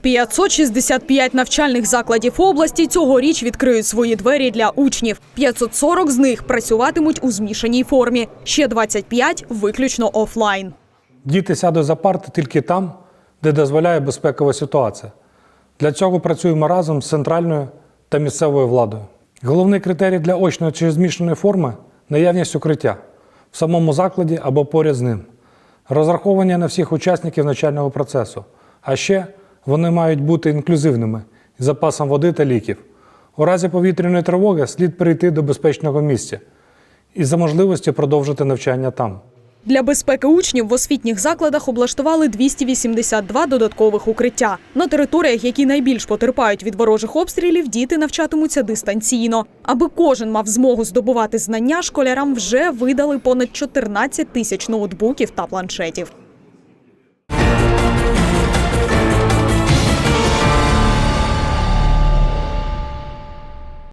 565 навчальних закладів області цьогоріч відкриють свої двері для учнів. 540 з них працюватимуть у змішаній формі. Ще 25 – виключно офлайн. Діти сядуть за парти тільки там, де дозволяє безпекова ситуація. Для цього працюємо разом з центральною та місцевою владою. Головний критерій для очної чи змішаної форми наявність укриття в самому закладі або поряд з ним, розраховані на всіх учасників навчального процесу. А ще вони мають бути інклюзивними з запасом води та ліків. У разі повітряної тривоги слід перейти до безпечного місця і за можливості продовжити навчання там. Для безпеки учнів в освітніх закладах облаштували 282 додаткових укриття. На територіях, які найбільш потерпають від ворожих обстрілів, діти навчатимуться дистанційно. Аби кожен мав змогу здобувати знання, школярам вже видали понад 14 тисяч ноутбуків та планшетів.